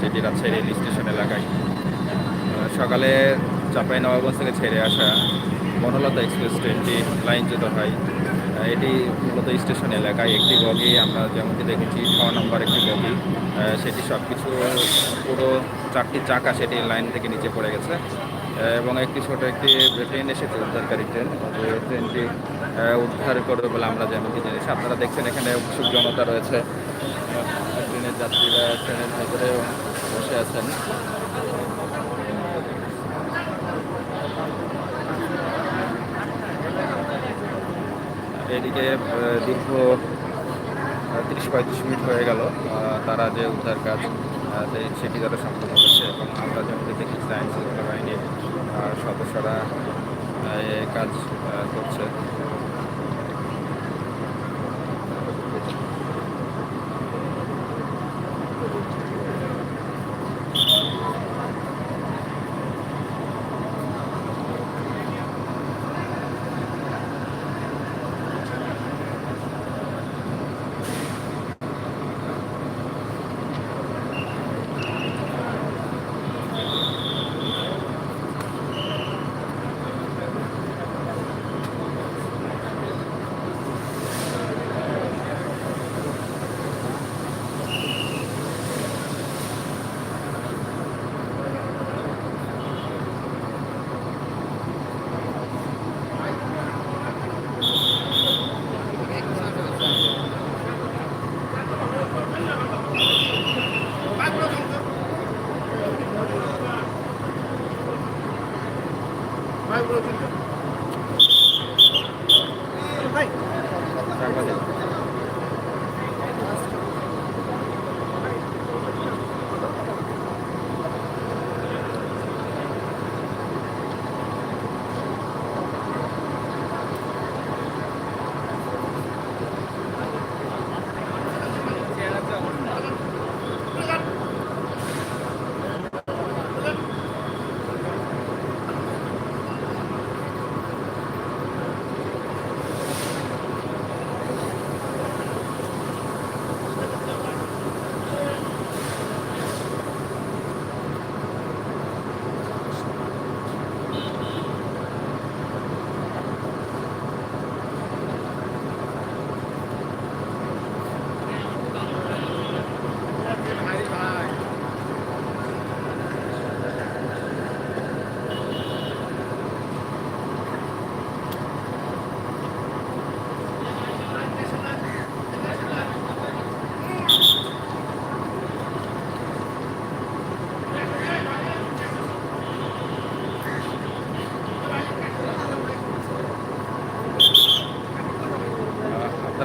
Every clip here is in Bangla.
সেটি রাজশাহী রেল স্টেশন এলাকায়। সকালে চাপাই নবাবগঞ্জ থেকে ছেড়ে আসা বনলতা এক্সপ্রেস ট্রেনটি লাইনচ্যুত হয়। এটি মূলত স্টেশন এলাকায় একটি বগি, আমরা যেমনটি দেখেছি, ছ নম্বর একটি বগি। সেটি সব কিছু পুরো চারটি চাকা সেটি লাইন থেকে নিচে পড়ে গেছে। এবং একটি ছোট একটি ট্রেন এসেছে, উদ্ধারকারী ট্রেন। ট্রেনটি উদ্ধার করবে বলে আমরা যেমনটি জেনেছি। আপনারা দেখছেন এখানে উৎসুক জনতা রয়েছে। ট্রেনের যাত্রীরা ট্রেনের ভেতরে বসে আছেন। এদিকে দীর্ঘ তিরিশ পঁয়ত্রিশ মিনিট হয়ে গেল। তারা যে উদ্ধার কাজ সেটি তারা সম্পন্ন করছে এবং আমরা যেমন দেখেছি আইন শৃঙ্খলা বাহিনীর সদস্যরা আহ, এই কাজ আহ, করছে সাংবাদিক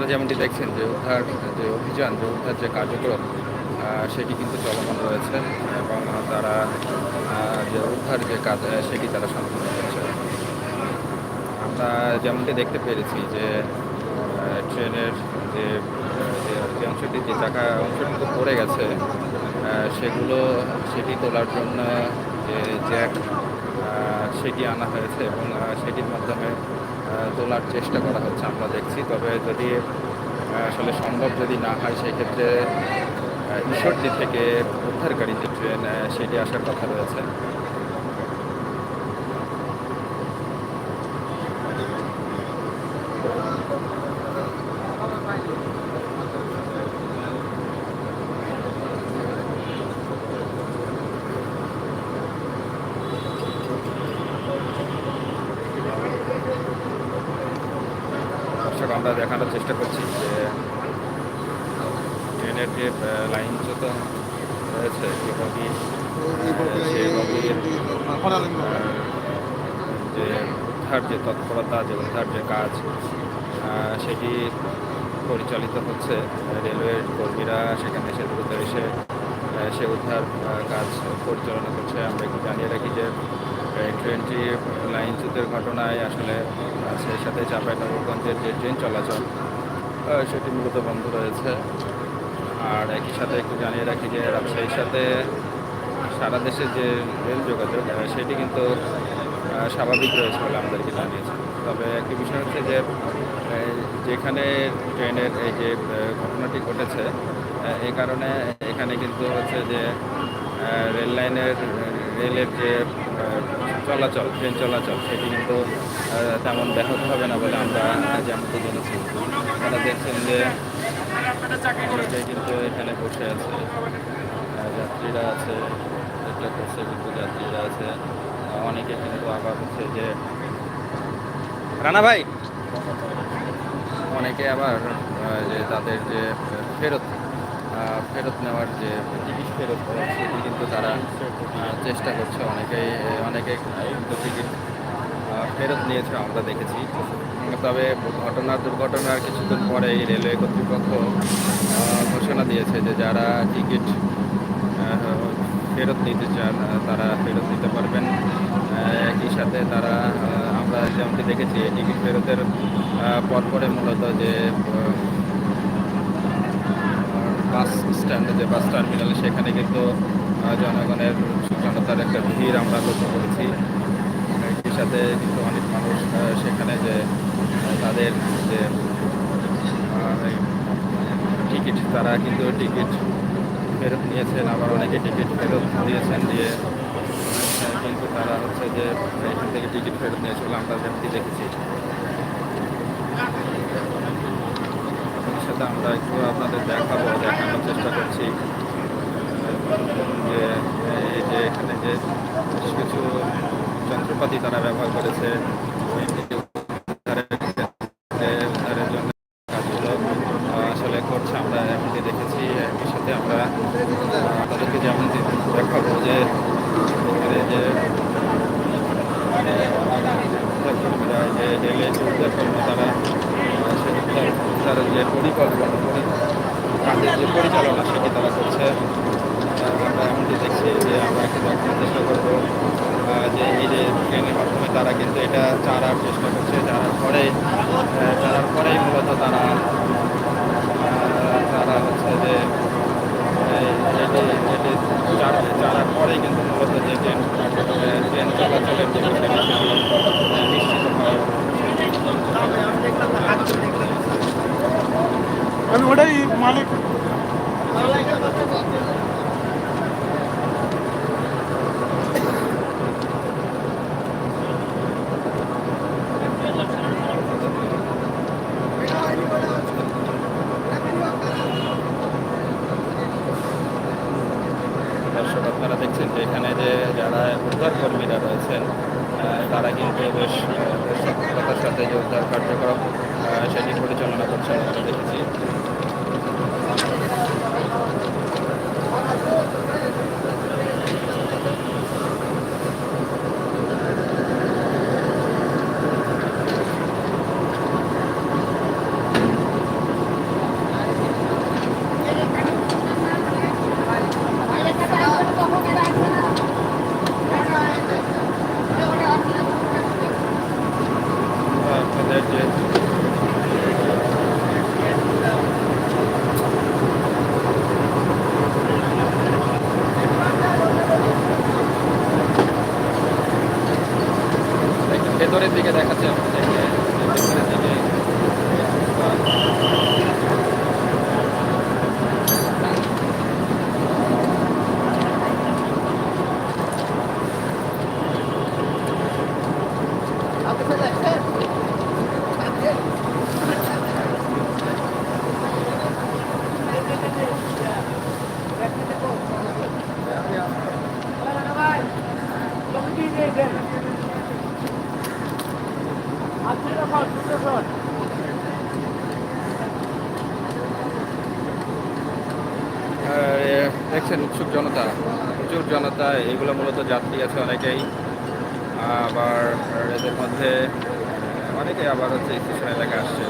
আপনারা যেমনটি দেখছেন যে উদ্ধার, যে অভিযান, যে উদ্ধার যে কার্যক্রম সেটি কিন্তু চলমান রয়েছে, এবং তারা যে উদ্ধার যে কাজ সেটি তারা সম্পন্ন করছে। আমরা যেমনটি দেখতে পেরেছি যে ট্রেনের যে অংশটি, যে চাকা অংশটি পড়ে গেছে সেগুলো, সেটি তোলার জন্য যে জ্যাক সেটি আনা হয়েছে এবং সেটির মাধ্যমে তোলার চেষ্টা করা হচ্ছে, আমরা দেখছি। তবে যদি আসলে সম্ভব যদি না হয়, সেক্ষেত্রে ঈশ্বরদি থেকে উদ্ধারকারী যে ট্রেন সেটি আসার কথা রয়েছে। দর্শক আমরা দেখানোর চেষ্টা করছি যে ট্রেনের যে আহ, লাইনচ্যুত রয়েছে যে বগি যে উদ্ধার যে তৎপরতা যে উদ্ধার যে কাজ সেটি পরিচালিত হচ্ছে। রেলওয়ের কর্মীরা সেখানে এসে দ্রুত এসে সে উদ্ধার কাজ পরিচালনা করছে। আমরা একটু জানিয়ে রাখি যে ট্রেনটি লাইনচ্যুতের ঘটনায় আসলে সেই সাথে চাঁপাইনবাবগঞ্জের যে ট্রেন চলাচল সেটি মূলত বন্ধ রয়েছে। আর একই সাথে একটু জানিয়ে রাখি যে রাজশাহীর সাথে সারা দেশের যে রেল যোগাযোগ সেটি কিন্তু স্বাভাবিক রয়েছে বলে আমাদেরকে জানিয়েছে। তবে একটি বিষয় হচ্ছে যে যেখানে ট্রেনের এই যে ঘটনাটি ঘটেছে এই কারণে এখানে কিন্তু হচ্ছে যে রেল লাইনের, রেলের যে চলাচল, ট্রেন চলাচল, সেটি কিন্তু তেমন ব্যাহত হবে না বলে আমরা যেমনটি জেনেছি তারা দেখছেন যে কিন্তু এখানে বসে আছে যাত্রীরা আছে চেষ্টা করছে কিন্তু যাত্রীরা আছে। অনেকে কিন্তু আবার হচ্ছে যে, রানা ভাই! অনেকে আবার যে তাদের যে ফেরত ফেরত নেওয়ার যে টিকিট ফেরত সেটি কিন্তু তারা চেষ্টা করছে অনেকেই, অনেকে কিন্তু টিকিট ফেরত নিয়েছে আমরা দেখেছি। তবে ঘটনা, দুর্ঘটনার কিছুদিন পরেই রেলওয়ে কর্তৃপক্ষ ঘোষণা দিয়েছে যে যারা টিকিট ফেরত নিতে চান তারা ফেরত নিতে পারবেন। একই সাথে তারা আমরা যেমনটি দেখেছি টিকিট ফেরতের পরপরে মূলত যে বাস স্ট্যান্ডে যে বাস টার্মিনালে, সেখানে কিন্তু জনগণের জনতার একটা ভিড় আমরা লক্ষ্য করেছি। একই সাথে কিন্তু অনেক মানুষ সেখানে যে তাদের যে টিকিট, তারা কিন্তু টিকিট ফেরত নিয়েছেন, আবার অনেকে টিকিট ফেরত দিয়েছেন দিয়ে কিন্তু তারা হচ্ছে যে, এখান থেকে টিকিট ফেরত নিয়েছিল আমরা দেখেছি এর সাথে আমরা একটু আপনাদের দেখাবো, দেখানোর চেষ্টা করছি। যে, এই যে এখানে যে বেশ কিছু যন্ত্রপাতি তারা ব্যবহার করেছে আসলে করছে। আমরা এমনটি দেখেছি, একই সাথে আমরা তাদেরকে যেমন দেখাবো যে এখানে যে উদ্ধারকর্মীরা যে রেলের যে উদ্ধারকর্মী তারা আহ, সেই উদ্ধার উদ্ধারের যে কাজের যে পরিচালনা সেটি তারা করছে আমরা এমনটি দেখছি যে আমরা কিন্তু দেখানোর চেষ্টা করব যে এই যে ট্রেনের মাধ্যমে তারা কিন্তু এটা চারার চেষ্টা করছে চারার পরে আহ, চারার পরেই মূলত তারা আহ, তারা হচ্ছে যে এই এটি এটি চার চারার পরেই কিন্তু মূলত যে ট্রেন আহ, ট্রেন চলাচলের যে বিষয়টি সেটি আহ, নিশ্চিত হয় আমি ওটাই মালিক দর্শক আপনারা দেখছেন যে এখানে যে যারা উদ্ধার কর্মীরা রয়েছেন তারা কিন্তু বেশ সক্ষমতার সাথে যোগদান কার্যক্রম সেটি পরিচালনা করছেন আমরা দেখেছি আহ, আপনাদের যে একটু ভেতরের দিকে দেখাচ্ছে আপনাদেরকে ভেতরের দিকে আর, এ, দেখছেন উৎসুক জনতা, প্রচুর জনতা, এগুলো মূলত যাত্রী আছে অনেকেই। আবার এদের মধ্যে অনেকে আবার হচ্ছে স্টেশন এলাকা আসছে।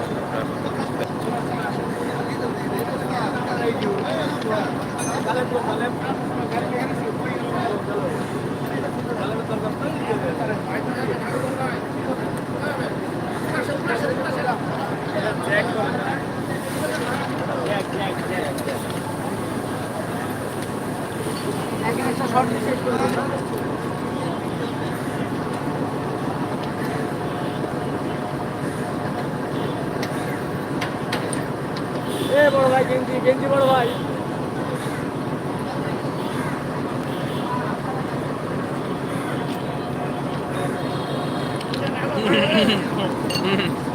এ বড় ভাই গেঞ্জি গেঞ্জি বড় ভাই Mm-hmm.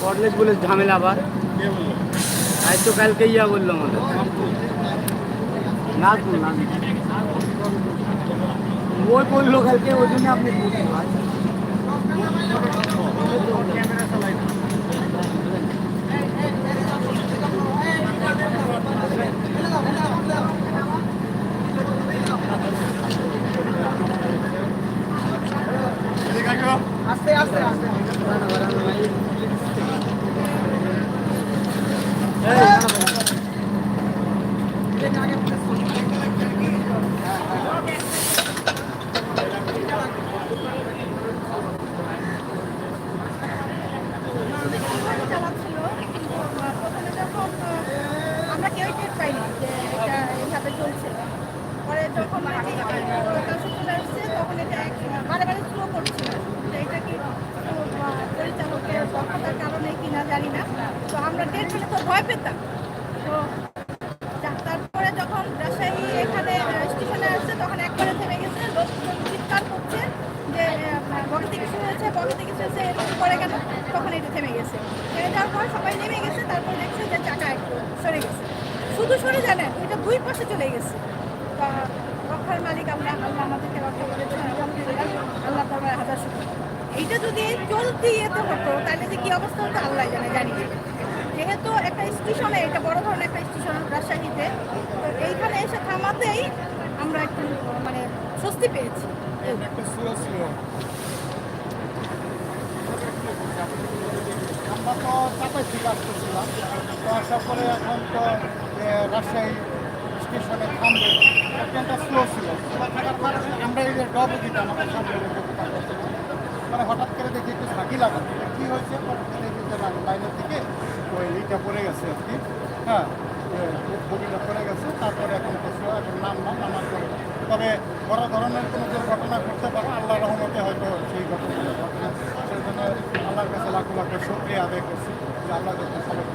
কটলেস বলে ঝামেলা আবার আজ তো কালকে ইয়া বললো আমাদের নাগপুর নাগপুর ওই বললো কালকে ওই জন্য আপনি চালাচ্ছিল কিন্তু প্রথমে যখন আমরা কেউই টের পাইনি যে এটা এইভাবে চলছে। পরে যখন চলে আসছে, তখন এটা স্লো করছিল এটা কি পরিচালকের দক্ষতার কারণে কিনা জানি না। তো আমরা টের পেলে তো ভয় পেতাম। তো যা- তারপরে যখন রাজশাহী এখানে স্টেশনে আসছে তখন একবারে থেমে গেছে লোকজন চিৎকার করছে যে বগি থেকে শুরু হয়েছে, বগি থেকে শুরু হয়েছে এরকম করে কেন তখন এটা থেমে গেছে। থেমে যাওয়ার পর সবাই নেমে গেছে, তারপর দেখছে যে চাকা একটু সরে গেছে। শুধু সরে জানেন ওইটা দুই পাশে চলে গেছে। তা রক্ষার মালিক আমরা আল্লাহ আমাদেরকে রক্ষা করেছেন আলহামদুলিল্লাহ, আল্লাহ তাবার হাজার শুক্র। এইটা যদি চলতি ইয়েতে হতো, তাহলে যে কি অবস্থা হতো, আল্লাহ জানে, জানি। না। যেহেতু একটা স্টেশনে, এটা বড় ধরনের একটা স্টেশন রাজশাহীতে, তো এইখানে এসে থামাতেই আমরা একটু মানে স্বস্তি পেয়েছি। আমরা তো চাপাই থেকে আসতেছিলাম তো আসার পরে এখন তো রাজশাহী স্টেশনে থামবে ট্রেনটা স্লো ছিল থাকার কারণে আমরা এই যে ডবল দিতাম আমাদের সামনে মানে হঠাৎ করে দেখি একটু ঝাঁকি লাগানো কী হয়েছে দেখি যে লাইনের দিকে ওই ইটা পড়ে গেছে আর কি হ্যাঁ বগিটা পড়ে গেছে তারপরে এখন slow, এখন নামলাম নামার পরে তবে বড় ধরনের কোনো দুর্ঘটনা ঘটতে পারে আল্লাহ রহমতে হয়তো সেই ঘটনাটা ঘটে না সেই জন্য আল্লাহর কাছে লাখো লাখো শুক্রিয়া আদায় করছি যে আল্লাহ যাতে সবাইকে